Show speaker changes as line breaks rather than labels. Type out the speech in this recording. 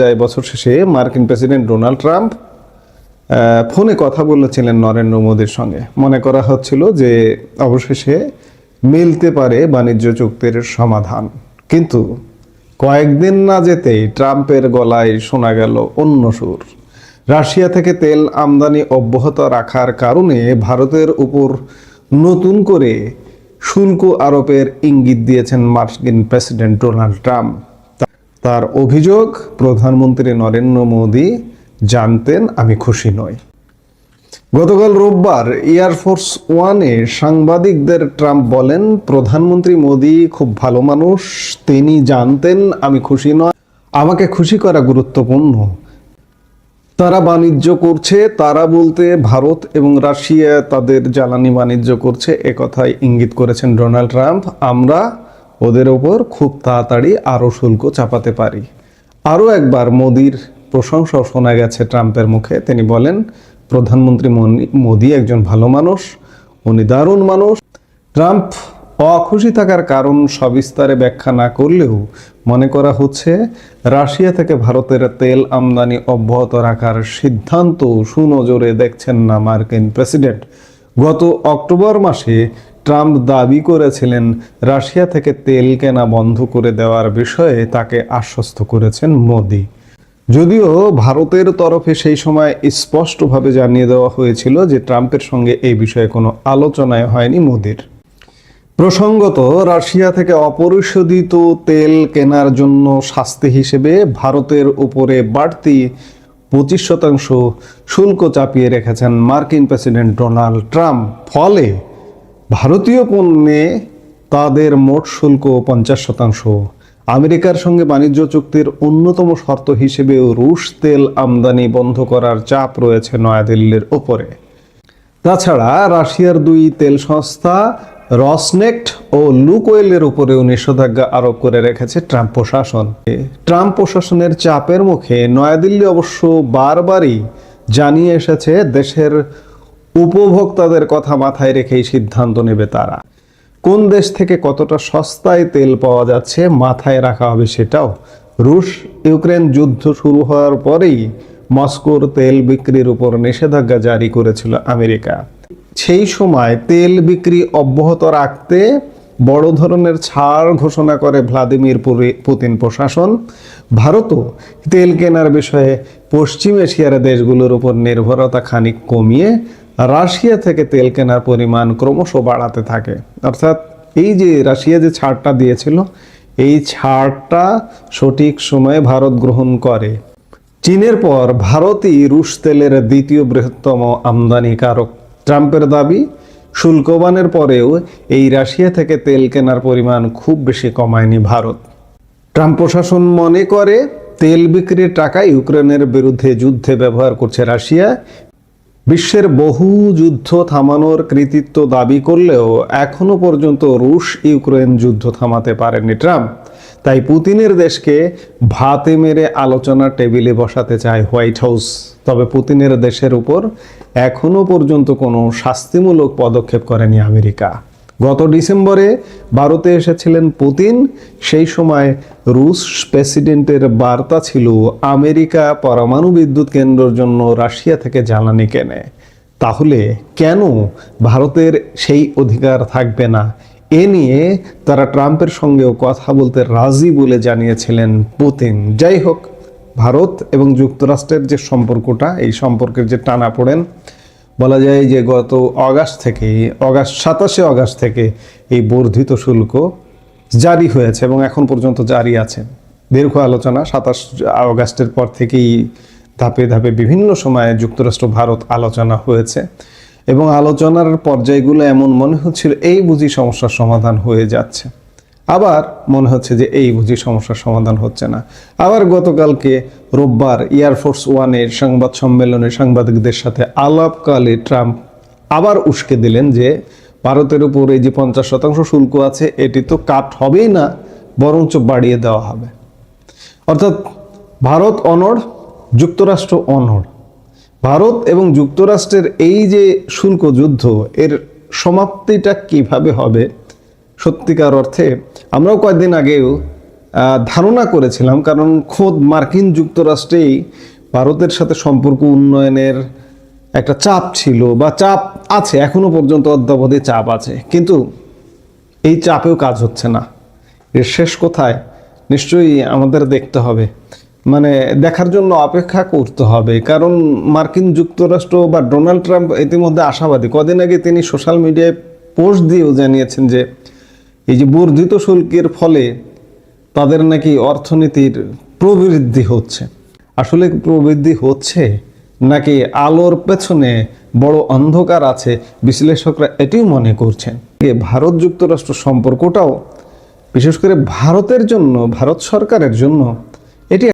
যায় বছর শেষে মার্কিন প্রেসিডেন্ট ডোনাল্ড ট্রাম্প ফোনে কথা বলেছিলেন নরেন্দ্র মোদীর সঙ্গে। মনে করা হচ্ছিল যে অবশেষে মিলতে পারে বাণিজ্য চুক্তির সমাধান। কিন্তু কয়েকদিন না যেতেই ট্রাম্পের গলায় শোনা গেল অন্য সুর। রাশিয়া থেকে তেল আমদানি অব্যাহত রাখার কারণে ভারতের উপর নতুন করে শুল্ক আরোপের ইঙ্গিত দিয়েছেন মার্কিন প্রেসিডেন্ট ডোনাল্ড ট্রাম্প। তার অভিযোগ প্রধানমন্ত্রী নরেন্দ্র মোদী জানতেন, আমি খুশি নই। গতকাল রোববার এয়ারফোর্স ওয়ানে সাংবাদিকদের ট্রাম্প বলেন, প্রধানমন্ত্রী মোদী খুব ভালো মানুষ, তিনি জানতেন, আমি খুশি নয় আমাকে খুশি করা গুরুত্বপূর্ণ। তারা বাণিজ্য করছে, তারা বলতে ভারত এবং রাশিয়া তাদের জ্বালানি বাণিজ্য করছে একথায় ইঙ্গিত করেছেন ডোনাল্ড ট্রাম্প। আমরা ওদের ওপর খুব তাড়াতাড়ি আরও শুল্ক চাপাতে পারি। আরও একবার মোদির প্রশংসাও শোনা গেছে ট্রাম্পের মুখে। তিনি বলেন, প্রধানমন্ত্রী মনি- মোদি একজন ভালো মানুষ, উনি দারুণ মানুষ। ট্রাম্প অখুশি থাকার কারণ সবিস্তারে ব্যাখ্যা না করলেও মনে করা হচ্ছে, রাশিয়া থেকে ভারতের তেল আমদানি অব্যাহত রাখার সিদ্ধান্ত সুনজরে দেখছেন না মার্কিন প্রেসিডেন্ট। গত অক্টোবর মাসে ট্রাম্প দাবি করেছিলেন, রাশিয়া থেকে তেল কেনা বন্ধ করে দেওয়ার বিষয়ে তাকে আশ্বস্ত করেছেন মোদি। যদিও ভারতের তরফে সেই সময় স্পষ্টভাবে জানিয়ে দেওয়া হয়েছিল যে ট্রাম্পের সঙ্গে এই বিষয়ে কোনো আলোচনায় হয়নি মোদির। প্রসঙ্গত, রাশিয়া থেকে অপরিশোধিত তেল কেনার জন্য শাস্তি হিসেবে ভারতের উপরে বাড়তি পঁচিশ শতাংশ শুল্ক চাপিয়ে রেখেছেন মার্কিন প্রেসিডেন্ট ডোনাল্ড ট্রাম্প। ফলে ভারতীয় পণ্যে তাদের মোট শুল্ক পঞ্চাশ শতাংশ। আমেরিকার সঙ্গে বাণিজ্য চুক্তির অন্যতম শর্ত হিসেবেও রুশ তেল আমদানি বন্ধ করার চাপ রয়েছে নয়াদিল্লির ওপরে। তাছাড়া রাশিয়ার দুই তেল সংস্থা রসনেক্ট ও লুকোয়েলের উপরেও নিষেধাজ্ঞা আরোপ করে রেখেছে ট্রাম্প প্রশাসন। ট্রাম্প প্রশাসনের চাপের মুখে নয়াদিল্লি অবশ্য বারবারই জানিয়ে এসেছে দেশের উপভোক্তাদের কথা মাথায় রেখেই সিদ্ধান্ত নেবে তারা। কোন দেশ থেকে কতটা সস্তায় তেল পাওয়া যাচ্ছে মাথায় রাখা হবে সেটাও। রুশ ইউক্রেন যুদ্ধ শুরু হওয়ার পরেই মস্কোর তেল বিক্রির উপর নিষেধাজ্ঞা জারি করেছিল আমেরিকা। সেই সময় তেল বিক্রি অব্যাহত রাখতে বড় ধরনের ছাড় ঘোষণা করে ভ্লাদিমির পুতিন প্রশাসন। ভারতও তেল কেনার বিষয়ে পশ্চিম এশিয়ার দেশগুলোর উপর নির্ভরতা খানিক কমিয়ে রাশিয়া থেকে তেল কেনার পরিমাণ ক্রমশ বাড়াতে থাকে। অর্থাৎ এই যে রাশিয়া যে ছাড়টা দিয়েছিল, এই ছাড়টা সঠিক সময়ে ভারত গ্রহণ করে। চীনের পর ভারতই রুশ তেলের দ্বিতীয় বৃহত্তম আমদানিকারক। ট্রাম্পের দাবি শুল্কবানের পরেও এই রাশিয়া থেকে তেল কেনার পরিমাণ খুব বেশি কমায়নি ভারত। ট্রাম্প প্রশাসন মনে করে, তেল বিক্রির টাকা ইউক্রেনের বিরুদ্ধে যুদ্ধে ব্যবহার করছে রাশিয়া বিশ্বের বহু যুদ্ধ থামানোর কৃতিত্ব দাবি করলেও এখনও পর্যন্ত রুশ ইউক্রেন যুদ্ধ থামাতে পারেনি ট্রাম্প। তাই পুতিনের দেশকে ভাতে মেরে আলোচনা টেবিলে বসাতে চায় হোয়াইট হাউস। তবে পুতিনের দেশের উপর এখনও পর্যন্ত কোনো শাস্তিমূলক পদক্ষেপ করেনি আমেরিকা। গত ডিসেম্বরে ভারতে এসেছিলেন পুতিন, সেই সময় রুশ প্রেসিডেন্টের বার্তা ছিল আমেরিকা পরমাণু বিদ্যুৎ কেন্দ্রের জন্য রাশিয়া থেকে জ্বালানি কেনে। তাহলে কেন ভারতের সেই অধিকার থাকবে না? এ নিয়ে তারা ট্রাম্পের সঙ্গেও কথা বলতে রাজি বলে জানিয়েছিলেন পুতিন। যাই হোক, ভারত এবং যুক্তরাষ্ট্রের যে সম্পর্কটা, এই সম্পর্কের যে টানা পড়েন বলা যায় যে গত অগাস্ট থেকে, অগাস্ট সাতাশে অগাস্ট থেকে এই বর্ধিত শুল্ক জারি হয়েছে এবং এখন পর্যন্ত জারি আছে। দীর্ঘ আলোচনা, সাতাশ অগাস্টের পর থেকেই ধাপে ধাপে বিভিন্ন সময়ে যুক্তরাষ্ট্র, ভারত আলোচনা হয়েছে এবং আলোচনার পর্যায়গুলো এমন মনে হচ্ছিল, এই বুঝি সমস্যার সমাধান হয়ে যাচ্ছে। আবার মনে হচ্ছে যে এই বুঝি সমস্যার সমাধান হচ্ছে না। আবার গতকালকে রোববার এয়ারফোর্স ওয়ানের সংবাদ সম্মেলনে সাংবাদিকদের সাথে আলাপকালে ট্রাম্প আবার উস্কে দিলেন যে ভারতের উপর এই যে পঞ্চাশ শতাংশ শুল্ক আছে, এটি তো কাট হবেই না, বরঞ্চ বাড়িয়ে দেওয়া হবে। অর্থাৎ ভারত অনড় যুক্তরাষ্ট্র অনড় ভারত এবং যুক্তরাষ্ট্রের এই যে শুল্ক যুদ্ধ, এর সমাপ্তিটা কীভাবে হবে সত্যিকার অর্থে আমরাও কয়েকদিন আগেও ধারণা করেছিলাম, কারণ খোদ মার্কিন যুক্তরাষ্ট্রেই ভারতের সাথে সম্পর্ক উন্নয়নের একটা চাপ ছিল, বা চাপ আছে, এখনও পর্যন্ত অদ্যাবধি চাপ আছে, কিন্তু এই চাপেও কাজ হচ্ছে না। এর শেষ কোথায় নিশ্চয়ই আমাদের দেখতে হবে। মানে দেখার জন্য অপেক্ষা করতে হবে, কারণ মার্কিন যুক্তরাষ্ট্র বা ডোনাল্ড ট্রাম্প ইতিমধ্যে আশাবাদী। কদিন আগে তিনি সোশ্যাল মিডিয়ায় পোস্ট দিয়েও জানিয়েছেন যে এই যে বর্ধিত শুল্কের ফলে তাদের নাকি অর্থনীতির প্রবৃদ্ধি হচ্ছে। আসলে প্রবৃদ্ধি হচ্ছে নাকি আলোর পেছনে বড় অন্ধকার আছে, বিশ্লেষকরা এটিও মনে করছেন। ভারত যুক্তরাষ্ট্র সম্পর্কটাও, বিশেষ করে ভারতের জন্য, ভারত সরকারের জন্য, এটি